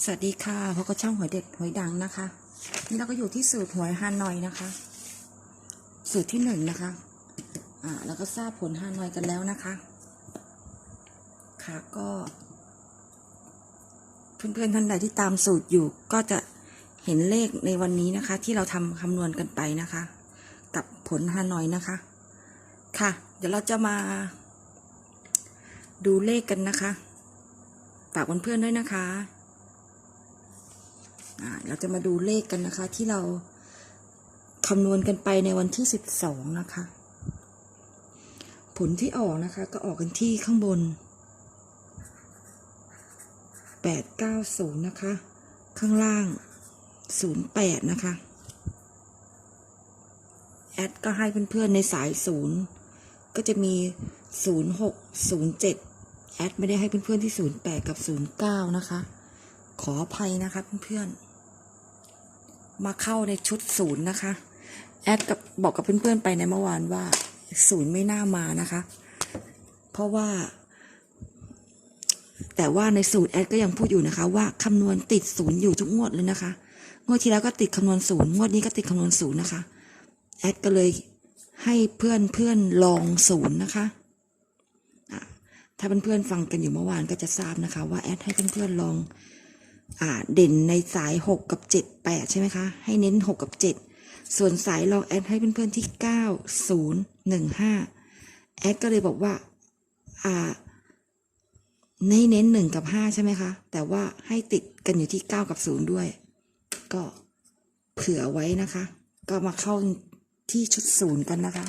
สวัสดีค่ะพบกับช่องหวยเด็ดหวยดังนะคะ นี่เราก็อยู่ที่สูตรหวยฮานอยนะคะ สูตรที่หนึ่งนะคะ อ่าแล้วก็ทราบผลฮานอยกันแล้วนะคะ ค่ะก็ เพื่อนๆท่านใดที่ตามสูตรอยู่ก็จะเห็นเลขในวันนี้นะคะ ที่เราทำคำนวณกันไปนะคะ กับผลฮานอยนะคะ ค่ะ เดี๋ยวเราจะมา ดูเลขกันนะคะฝากเพื่อนๆด้วยนะคะ เราจะมาดูเลขกันนะคะ ที่เราคำนวณกันไปในวันที่สิบสองนะคะ ผลที่ออกนะคะ ก็ออกกันที่ข้างบนแปดเก้าศูนย์นะคะ ข้างล่างศูนย์แปดนะคะแอดก็ให้เพื่อนๆในสายศูนย์ก็จะมีศูนย์หกศูนย์เจ็ดแอดไม่ได้ให้เพื่อนๆที่ศูนย์แปดกับศูนย์เก้านะคะ ขออภัยนะคะเพื่อนๆ มาเข้าในชุดศูนย์นะคะ แอดกับบอกกับเพื่อนๆไปในเมื่อวานว่าศูนย์ไม่น่ามานะคะ เพราะว่า แต่ว่าในสูตรแอดก็ยังพูดอยู่นะคะ ว่าคำนวณติดศูนย์อยู่ทุกงวดเลยนะคะ งวดที่แล้วก็ติดคำนวณศูนย์งวดนี้ก็ติดคำนวณศูนย์นะคะ แอดก็เลยให้เพื่อนเพื่อนลองศูนย์นะคะถ้าเพื่อนๆฟังกันอยู่เมื่อวานก็จะทราบนะคะ ว่าแอดให้เพื่อนๆลองอ่า เด่นในสาย 6 กับ 7 8 ใช่ไหมคะ ให้เน้น 6 กับ 7 ส่วนสายลองแอดให้เพื่อนๆที่ 9 0 1 5 แอดก็เลยบอกว่าอ่าในเน้น 1 กับ 5 ใช่ไหมคะ แต่ว่าให้ติดกันอยู่ที่ 9 กับ 0 ด้วย ก็เผื่อไว้นะคะ ก็มาเข้าที่ชุดศูนย์กันนะคะ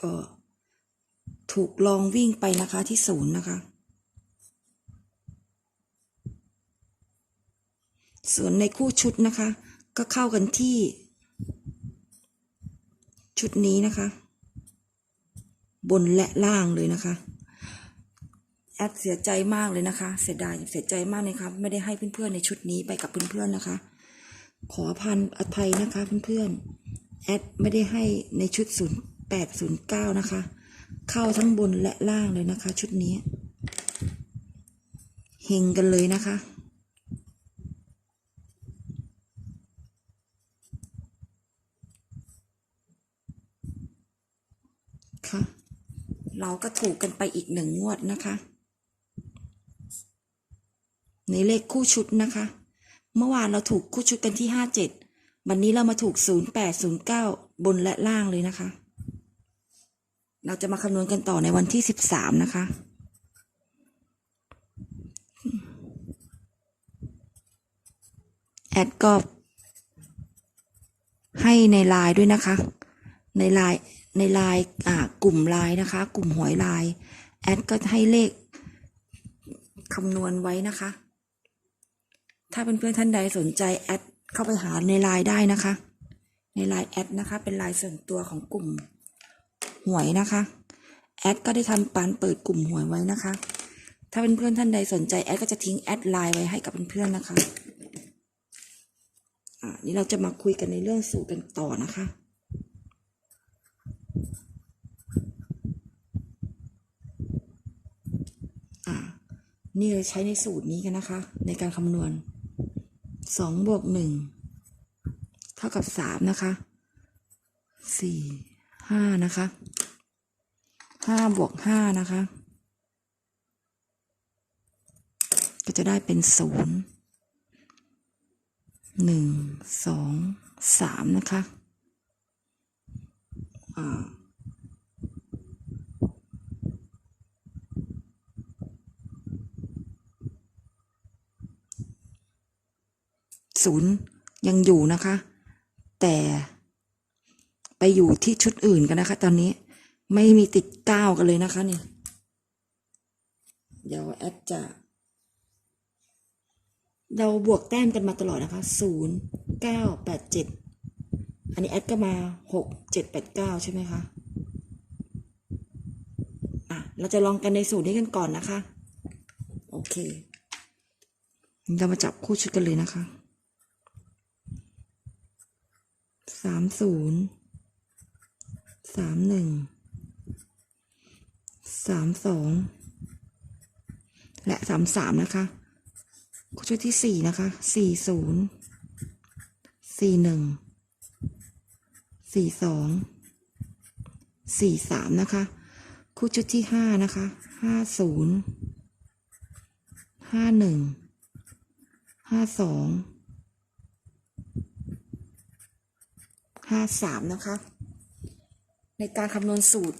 ก็ถูกลองวิ่งไปนะคะที่ศูนย์นะคะ ส่วนในคู่ชุดนะคะ ก็เข้ากันที่ ชุดนี้นะคะ บนและล่างเลยนะคะ แอดเสียใจมากเลยนะคะ เสียดายเสียใจมากเลยครับไม่ได้ให้เพื่อนๆในชุดนี้ไปกับเพื่อนๆนะคะ ขอพันอภัยนะคะเพื่อนๆแอดไม่ได้ให้ในชุด0809นะคะ เข้าทั้งบนและล่างเลยนะคะ ชุดนี้เฮงกันเลยนะคะค่ะ เราก็ถูกกันไปอีกหนึ่งงวดนะคะ ในเลขคู่ชุดนะคะ เมื่อวานเราถูกคู่ชุดกันที่ห้าเจ็ดวันนี้เรามาถูกศูนย์แปดศูนย์เก้าบนและล่างเลยนะคะ เราจะมาคำนวณกันต่อในวันที่สิบสามนะคะแอดก็ให้ในไลน์ด้วยนะคะ ในไลน์ ในไลน์กลุ่มไลน์นะคะ กลุ่มหวยไลน์แอดก็ให้เลขคำนวณไว้นะคะ ถ้าเป็นเพื่อนท่านใดสนใจแอดเข้าไปหาในไลน์ได้นะคะ ในไลน์แอดนะคะ เป็นไลน์ส่วนตัวของกลุ่มหวยนะคะแอดก็ได้ทำปานเปิดกลุ่มหวยไว้นะคะ ถ้าเป็นเพื่อนท่านใดสนใจแอดก็จะทิ้งแอดไลน์ไว้ให้กับเพื่อนๆนะคะอ่านี่เราจะมาคุยกันในเรื่องสูตรกันต่อนะคะ นี่เราใช้ในสูตรนี้กันนะคะ ในการคำนวณสองบวกหนึ่งเท่ากับสามนะคะสี่ห้านะคะห้าบวกห้านะคะ ก็จะได้เป็นศูนย์หนึ่งสองสามนะคะอ่า ศูนย์ยังอยู่นะคะ แต่ไปอยู่ที่ชุดอื่นกันนะคะ ตอนนี้ไม่มีติดเก้ากันเลยนะคะนี่ เดี๋ยวแอดจะ เราบวกแต้มกันมาตลอดนะคะศูนย์เก้าแปดเจ็ดอันนี้แอดก็มาหกเจ็ดแปดเก้าใช่ไหมคะอะเราจะลองกันในสูตรนี้กันก่อนนะคะ โอเค เรามาจับคู่ชุดกันเลยนะคะ สามศูนย์สามหนึ่งสามสองและสามสามนะคะคู่ชุดที่สี่นะคะสี่ศูนย์สี่หนึ่งสี่สองสี่สามนะคะคู่ชุดที่ห้านะคะห้าศูนย์ห้าหนึ่งห้าสอง ห้าสามนะคะ ในการคำนวณสูตร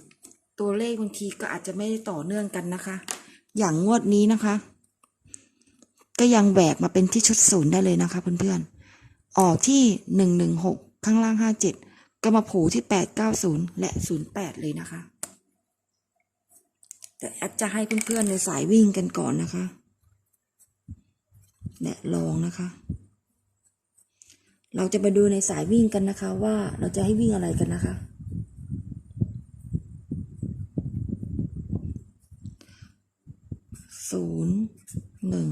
ตัวเลขบางทีก็อาจจะไม่ได้ต่อเนื่องกันนะคะ อย่างงวดนี้นะคะ ก็ยังแหวกมาเป็นที่ชุดศูนย์ได้เลยนะคะเพื่อนๆ ออกที่หนึ่งหนึ่งหกข้างล่างห้าเจ็ดก็มาโผล่ที่แปดเก้าศูนย์และศูนย์แปดเลยนะคะ แต่แอปจะให้เพื่อนๆในสายวิ่งกันก่อนนะคะ และลองนะคะ เราจะมาดูในสายวิ่งกันนะคะว่าเราจะให้วิ่งอะไรกันนะคะ ศูนย์หนึ่ง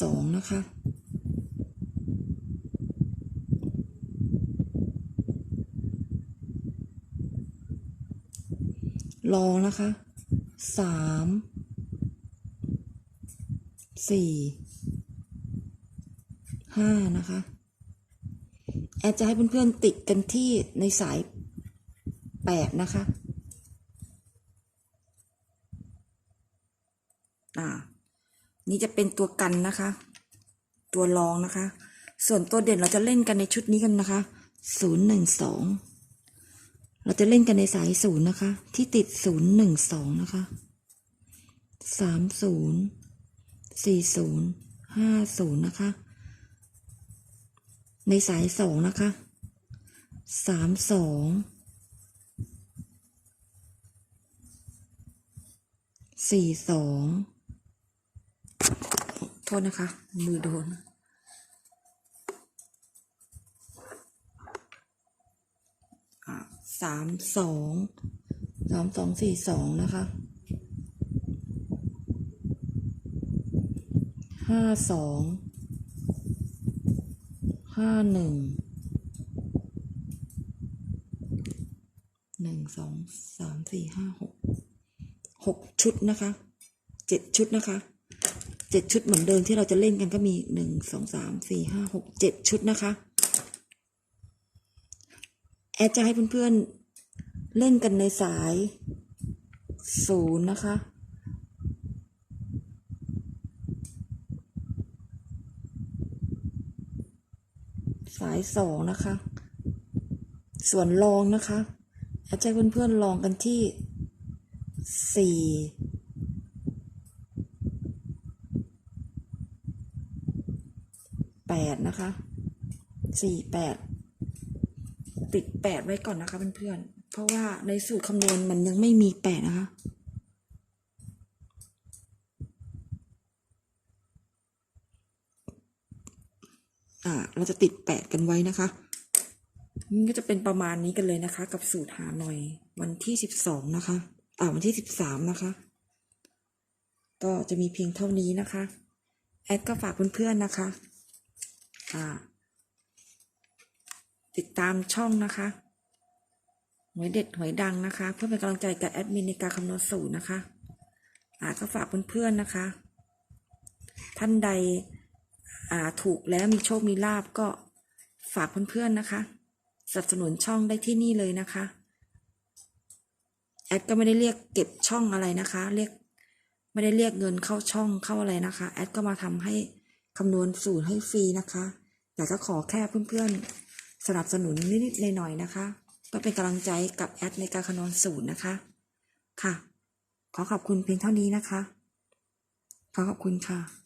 สองนะคะ ลองนะคะสามสี่ห้านะคะ แอดจะให้เพื่อนๆติดกันที่ในสายแปดนะคะอ่านี่จะเป็นตัวกันนะคะ ตัวรองนะคะ ส่วนตัวเด่นเราจะเล่นกันในชุดนี้กันนะคะศูนย์หนึ่งสองเราจะเล่นกันในสายศูนย์นะคะ ที่ติดศูนย์หนึ่งสองนะคะสามศูนย์สี่ศูนย์ห้าศูนย์นะคะ ในสายสองนะคะสามสองสี่สองโทษนะคะ มือโดนสามสองสามสองสี่สองนะคะห้าสอง ห้าหนึ่งหนึ่งสองสามสี่ห้าหกหกชุดนะคะเจ็ดชุดนะคะเจ็ดชุดเหมือนเดิมที่เราจะเล่นกันก็มีหนึ่งสองสามสี่ห้าหกเจ็ดชุดนะคะ แอดจะให้เพื่อนๆเล่นกันในสายศูนย์นะคะ สายสองนะคะ ส่วนลองนะคะอาจจะให้เพื่อนๆลองกันที่สี่แปดนะคะสี่แปดติดแปดไว้ก่อนนะคะเพื่อนๆเพราะว่าในสูตรคำนวณมันยังไม่มีแปดนะคะ เราจะติดแปดกันไว้นะคะนี่ก็จะเป็นประมาณนี้กันเลยนะคะ กับสูตรหาหน่อย วันที่สิบสองนะคะ อ่าวันที่สิบสามนะคะ ก็จะมีเพียงเท่านี้นะคะ แอดก็ฝากเพื่อนๆนะคะ อ่า ติดตามช่องนะคะหวยเด็ดหวยดังนะคะ เพื่อเป็นกำลังใจกับแอดมินในการคำนวณสูตรนะคะ อ่าก็ฝากเพื่อนๆนะคะ ท่านใด ถูกแล้วมีโชคมีลาบก็ฝากเพื่อนๆนะคะสนับสนุนช่องได้ที่นี่เลยนะคะ แอดก็ไม่ได้เรียกเก็บช่องอะไรนะคะ เรียกไม่ได้เรียกเงินเข้าช่องเข้าอะไรนะคะ แอดก็มาทำให้คำนวณสูตรให้ฟรีนะคะแต่ก็ขอแค่เพื่อนๆ สนับสนุนนิดๆหน่อยๆนะคะเพื่อเป็นกำลังใจกับแอดในการคำนวณสูตรนะคะ ค่ะ ขอขอบคุณเพียงเท่านี้นะคะ ขอขอบคุณค่ะ